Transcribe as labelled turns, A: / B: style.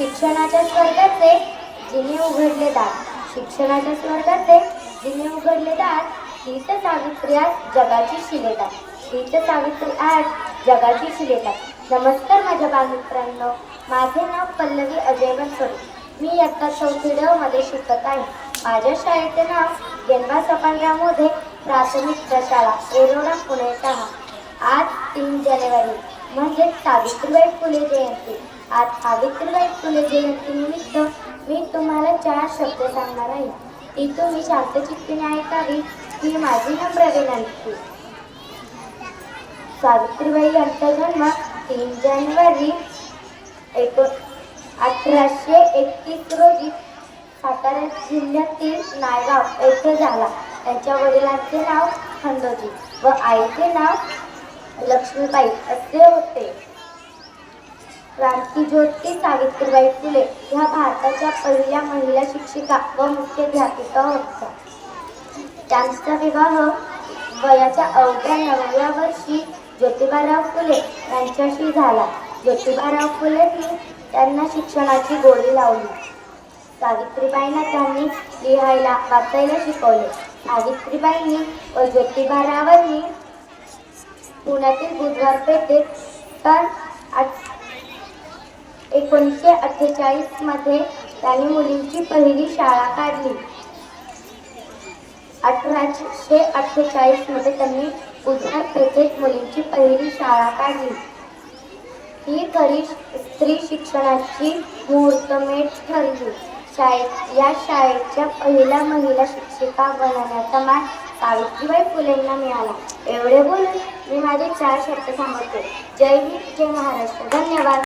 A: शिक्षणाच्या स्वर्गाचे जिने उघडले दार शिक्षणाच्या स्वर्गाचे जिने उघडले दार हीच सावित्री आज जगाची शिलेदार. हीच सावित्री आज जगाची शिलेदार. नमस्कार माझ्या बालमित्रांनो. माझे नाव पल्लवी अजय बनसोडे मी इयत्ता चौथी ड मध्ये शिकत आहे. माझ्या शाळेचे नाव जन्मा सपानराव मोधे प्राथमिक प्रशाला एरोडा पुणे सहा आज तीन जानेवारी म्हणजे सावित्रीबाई फुले जयंती. आज सावित्रीबाई फुले जयंती निमित्त मी तुम्हाला चार शब्द सांगणार आहे. ती तुम्ही शांतचित्तीने ऐकावी ही माझी नम्र विनंती. सावित्रीबाई यांचा जन्म तीन जानेवारी एको अठराशे एकतीस रोजी सातारा जिल्ह्यातील नायगाव येथे झाला. त्यांच्या वडिलांचे नाव खंडोजी व आईचे नाव लक्ष्मीबाई असे होते. क्रांतीज्योती सावित्रीबाई फुले ह्या भारताच्या पहिल्या महिला शिक्षिका व मुख्याध्यापिका होत्या. त्यांचा विवाह वयाच्या अवघ्या नवव्या वर्षी ज्योतिबाराव फुले यांच्याशी झाला. ज्योतिबाराव फुलेंनी त्यांना शिक्षणाची गोडी लावली. सावित्रीबाईंना त्यांनी लिहायला वाचायला शिकवले. सावित्रीबाईंनी व ज्योतिबारावांनी पुण्यातील बुधवार पेठेत तर एकोणीसशे अठ्ठेचाळीसमध्ये त्यांनी मुलींची पहिली शाळा काढली. अठराशे अठ्ठेचाळीसमध्ये त्यांनी बुधवार पेठेत मुलींची पहिली शाळा काढली. ही खरी स्त्री शिक्षणाची मुहूर्तमेढ ठरली. शाळेत या शाळेच्या पहिल्या महिला शिक्षिका बनवण्याचा मान सावित्रीबाई फुलेंना मिळाला. एवढे बोलून मी माझे चार शब्द सांगते जय हिंद जय महाराष्ट्र. धन्यवाद.